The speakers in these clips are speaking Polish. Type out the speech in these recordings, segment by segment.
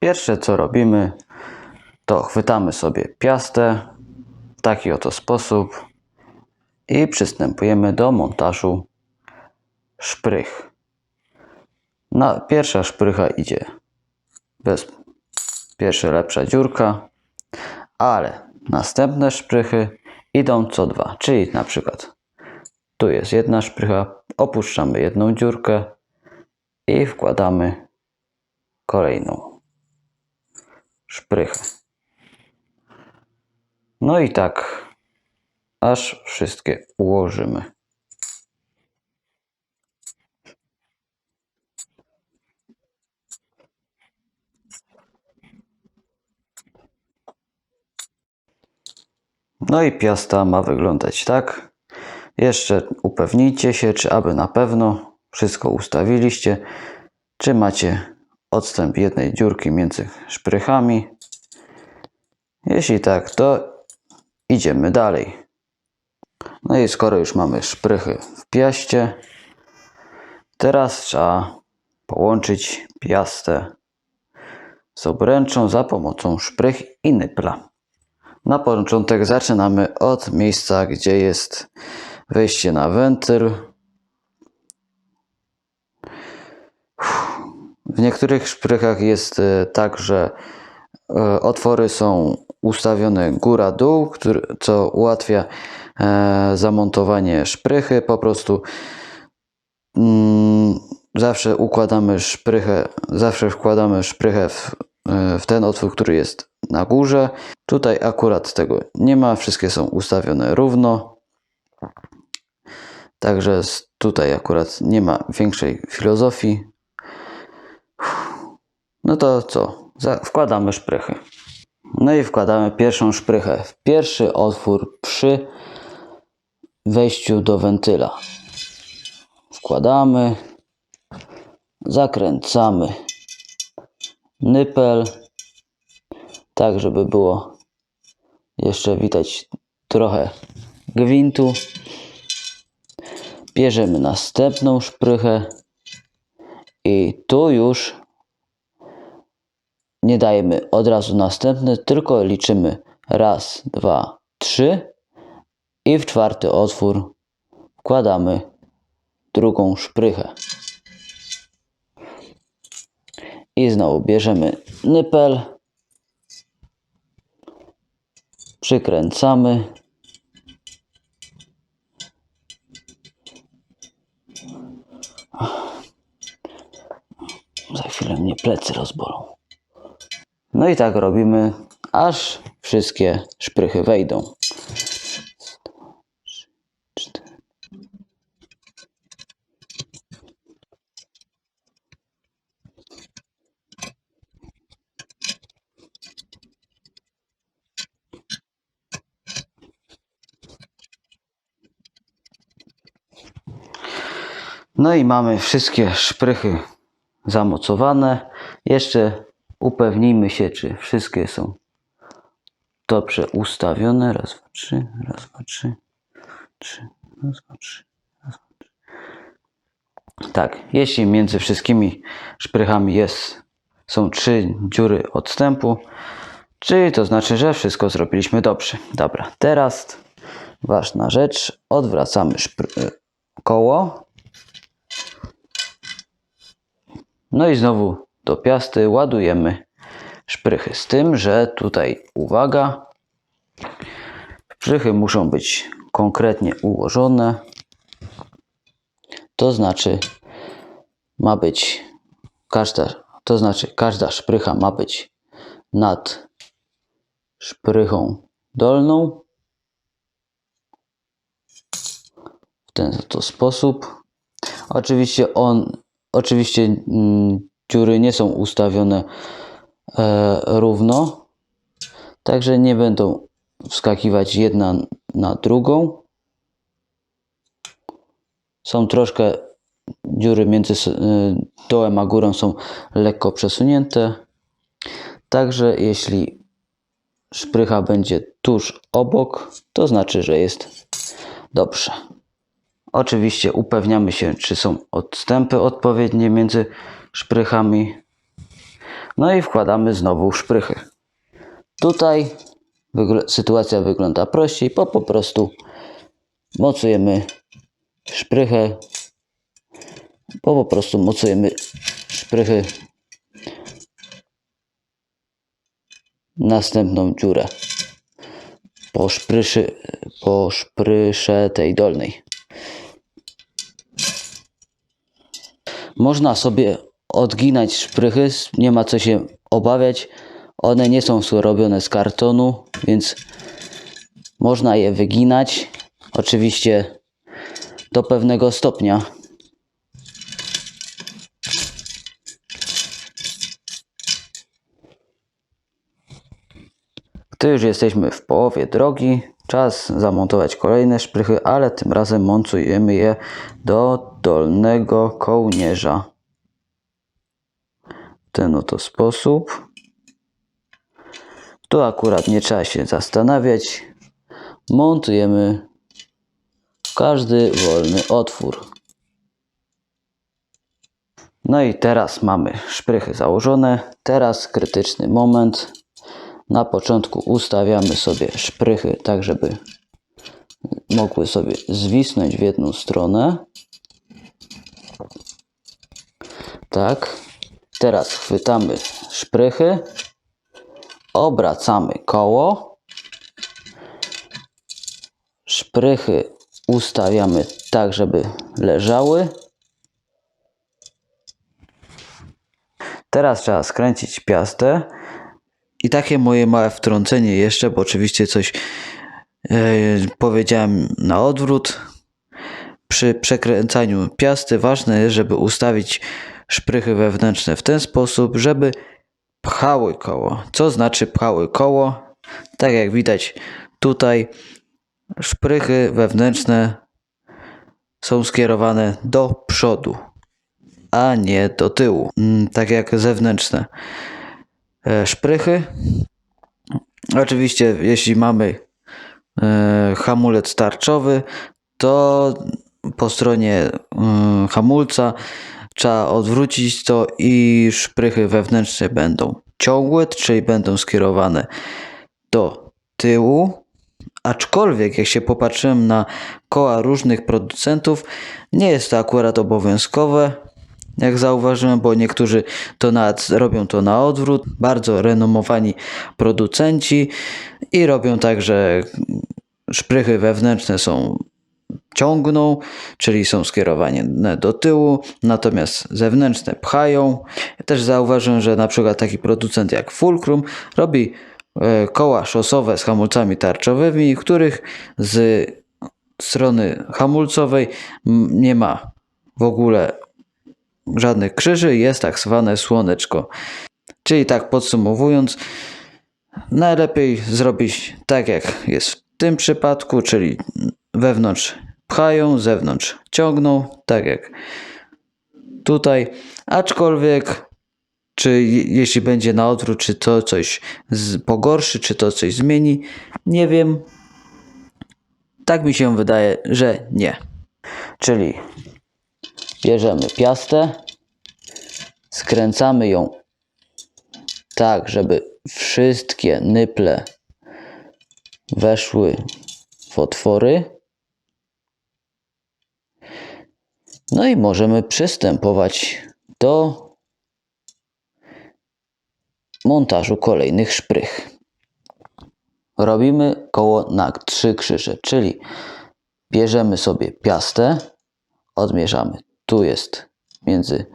Pierwsze co robimy, to chwytamy sobie piastę w taki oto sposób i przystępujemy do montażu szprych. Na pierwsza szprycha idzie bez pierwsza lepsza dziurka, ale następne szprychy idą co dwa, czyli na przykład tu jest jedna szprycha, opuszczamy jedną dziurkę i wkładamy kolejną szprychę. No i tak, aż wszystkie ułożymy. No i piasta ma wyglądać tak. Jeszcze upewnijcie się, czy aby na pewno wszystko ustawiliście, czy macie odstęp jednej dziurki między szprychami. Jeśli tak, to idziemy dalej. No i skoro już mamy szprychy w piaście, teraz trzeba połączyć piastę z obręczą za pomocą szprych i nypla. Na początek zaczynamy od miejsca, gdzie jest wejście na wentyl. W niektórych szprychach jest e, tak, że e, otwory są ustawione góra-dół, co ułatwia e, zamontowanie szprychy. Po prostu mm, zawsze układamy szprychę, zawsze wkładamy szprychę w, w ten otwór, który jest na górze. Tutaj akurat tego nie ma, wszystkie są ustawione równo. Także tutaj akurat nie ma większej filozofii. No to co? Wkładamy szprychy. No i wkładamy pierwszą szprychę w pierwszy otwór przy wejściu do wentyla. Wkładamy, zakręcamy nypel, tak żeby było jeszcze widać trochę gwintu. Bierzemy następną szprychę i tu już nie dajemy od razu następny, tylko liczymy raz, dwa, trzy i w czwarty otwór wkładamy drugą szprychę. I znowu bierzemy nypel, przykręcamy. Za chwilę mnie plecy rozbolą. No i tak robimy, aż wszystkie szprychy wejdą. No i mamy wszystkie szprychy zamocowane. Jeszcze upewnijmy się, czy wszystkie są dobrze ustawione. Raz, dwa, trzy, raz, dwa, trzy, trzy, raz, dwa, trzy, raz, dwa, trzy. Tak, jeśli między wszystkimi szprychami jest, są trzy dziury odstępu, czyli to znaczy, że wszystko zrobiliśmy dobrze. Dobra, teraz ważna rzecz, odwracamy koło No i znowu do piasty ładujemy szprychy. Z tym, że tutaj uwaga, szprychy muszą być konkretnie ułożone. To znaczy ma być każda, to znaczy każda szprycha ma być nad szprychą dolną. W ten to sposób. Oczywiście on, oczywiście mm, dziury nie są ustawione e, równo, także nie będą wskakiwać jedna na drugą. Są troszkę dziury między y, dołem a górą są lekko przesunięte. Także jeśli szprycha będzie tuż obok, to znaczy, że jest dobrze. Oczywiście upewniamy się, czy są odstępy odpowiednie między szprychami. No i wkładamy znowu szprychy. Tutaj wygl- sytuacja wygląda prościej, bo po prostu mocujemy szprychę, bo po prostu mocujemy szprychy następną dziurę po szpryszy, po szprysze tej dolnej. Można sobie odginać szprychy, nie ma co się obawiać. One nie są robione z kartonu, więc można je wyginać. Oczywiście do pewnego stopnia. Gdy już jesteśmy w połowie drogi, czas zamontować kolejne szprychy, ale tym razem montujemy je do dolnego kołnierza. Ten oto sposób. Tu akurat nie trzeba się zastanawiać. Montujemy każdy wolny otwór. No i teraz mamy szprychy założone. Teraz krytyczny moment. Na początku ustawiamy sobie szprychy tak, żeby mogły sobie zwisnąć w jedną stronę. Tak. Teraz chwytamy szprychy, obracamy koło, szprychy ustawiamy tak, żeby leżały. Teraz trzeba skręcić piastę. I takie moje małe wtrącenie jeszcze, bo oczywiście coś e, powiedziałem na odwrót. Przy przekręcaniu piasty ważne jest, żeby ustawić szprychy wewnętrzne w ten sposób, żeby pchały koło. Co znaczy pchały koło? Tak jak widać tutaj, szprychy wewnętrzne są skierowane do przodu, a nie do tyłu, mm, tak jak zewnętrzne e, szprychy. Oczywiście, jeśli mamy e, hamulec tarczowy, to po stronie e, hamulca trzeba odwrócić to i szprychy wewnętrzne będą ciągłe, czyli będą skierowane do tyłu. Aczkolwiek, jak się popatrzyłem na koła różnych producentów, nie jest to akurat obowiązkowe. Jak zauważyłem, bo niektórzy to nawet robią to na odwrót, bardzo renomowani producenci i robią tak, że szprychy wewnętrzne są ciągną, czyli są skierowane do tyłu, natomiast zewnętrzne pchają. Ja też zauważyłem, że na przykład taki producent jak Fulcrum robi e, koła szosowe z hamulcami tarczowymi, których z strony hamulcowej nie ma w ogóle żadnych krzyży, jest tak zwane słoneczko. Czyli tak podsumowując, najlepiej zrobić tak jak jest w tym przypadku, czyli wewnątrz pchają, zewnątrz ciągną, tak jak tutaj, aczkolwiek czy je- jeśli będzie na odwrót, czy to coś pogorszy, czy to coś zmieni, nie wiem. Tak mi się wydaje, że nie. Czyli bierzemy piastę, skręcamy ją tak, żeby wszystkie nyple weszły w otwory. No i możemy przystępować do montażu kolejnych szprych. Robimy koło na trzy krzyże, czyli bierzemy sobie piastę, odmierzamy. Tu jest między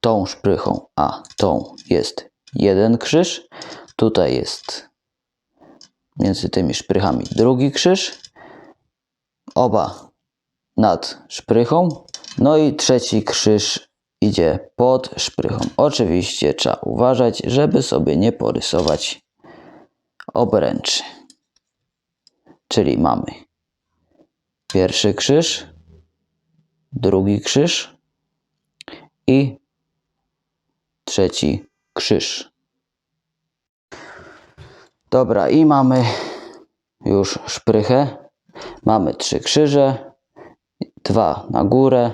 tą szprychą a tą jest jeden krzyż. Tutaj jest między tymi szprychami drugi krzyż. Oba nad szprychą. No i trzeci krzyż idzie pod szprychą. Oczywiście trzeba uważać, żeby sobie nie porysować obręczy. Czyli mamy pierwszy krzyż, drugi krzyż i trzeci krzyż. Dobra, i mamy już szprychę. Mamy trzy krzyże, dwa na górę,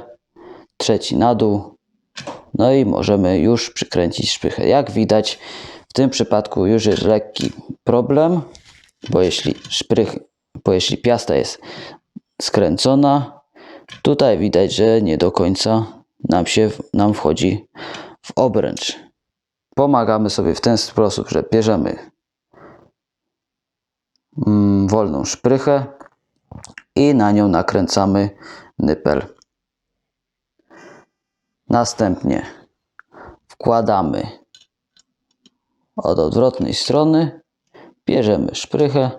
trzeci na dół No i możemy już przykręcić szprychę. Jak widać, w tym przypadku już jest lekki problem, bo jeśli szprych, bo jeśli piasta jest skręcona, tutaj widać, że nie do końca nam się nam wchodzi w obręcz. Pomagamy sobie w ten sposób, że bierzemy mm, wolną szprychę i na nią nakręcamy nypel. Następnie wkładamy od odwrotnej strony, bierzemy szprychę,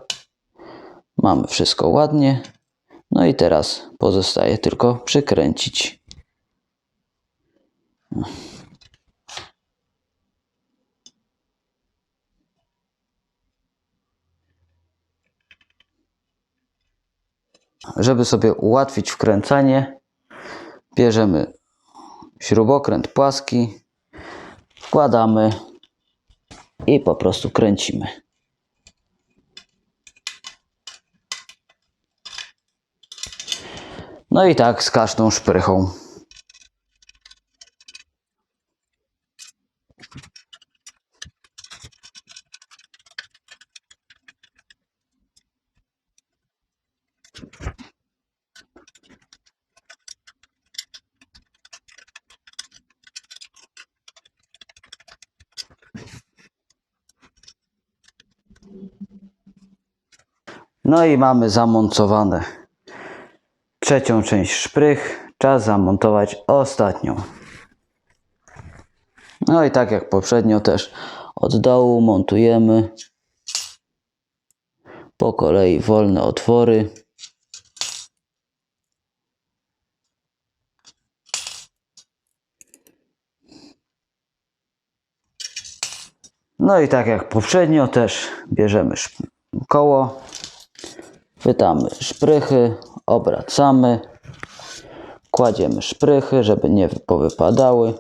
mamy wszystko ładnie, no i teraz pozostaje tylko przykręcić. Żeby sobie ułatwić wkręcanie, bierzemy śrubokręt płaski, wkładamy i po prostu kręcimy. No i tak z każdą szprychą. No i mamy zamontowane trzecią część szprych. Czas zamontować ostatnią. No i tak jak poprzednio też od dołu montujemy po kolei wolne otwory. No i tak jak poprzednio też bierzemy koło, chwytamy szprychy, obracamy, kładziemy szprychy, żeby nie powypadały.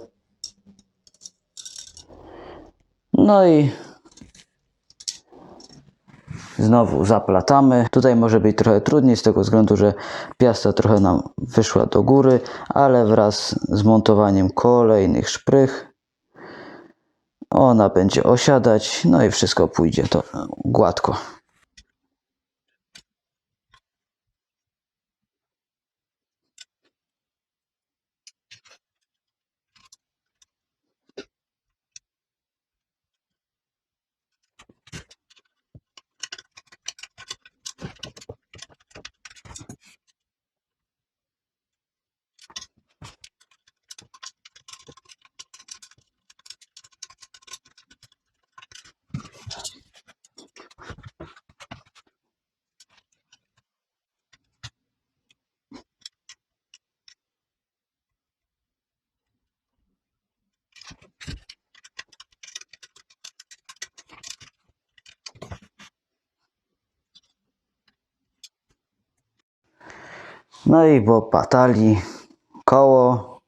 No i znowu zaplatamy. Tutaj może być trochę trudniej z tego względu, że piasta trochę nam wyszła do góry, ale wraz z montowaniem kolejnych szprych ona będzie osiadać, no i wszystko pójdzie to gładko. No i po patali koło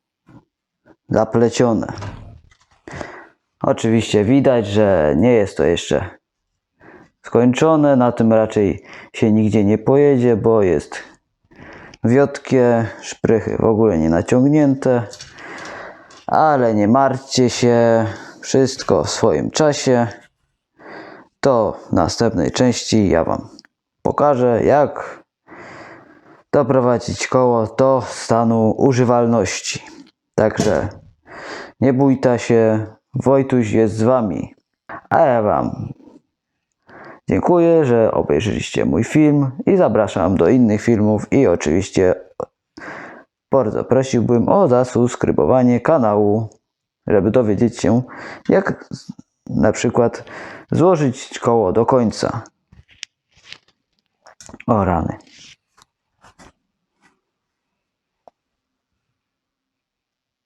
zaplecione. Oczywiście widać, że nie jest to jeszcze skończone. Na tym raczej się nigdzie nie pojedzie, bo jest wiotkie, szprychy w ogóle nie naciągnięte. Ale nie martwcie się, wszystko w swoim czasie. To w następnej części ja Wam pokażę, jak doprowadzić koło do stanu używalności. Także nie bójta się, Wojtuś jest z Wami. A ja Wam dziękuję, że obejrzeliście mój film i zapraszam do innych filmów i oczywiście bardzo prosiłbym o zasubskrybowanie kanału, żeby dowiedzieć się, jak na przykład złożyć koło do końca. O rany.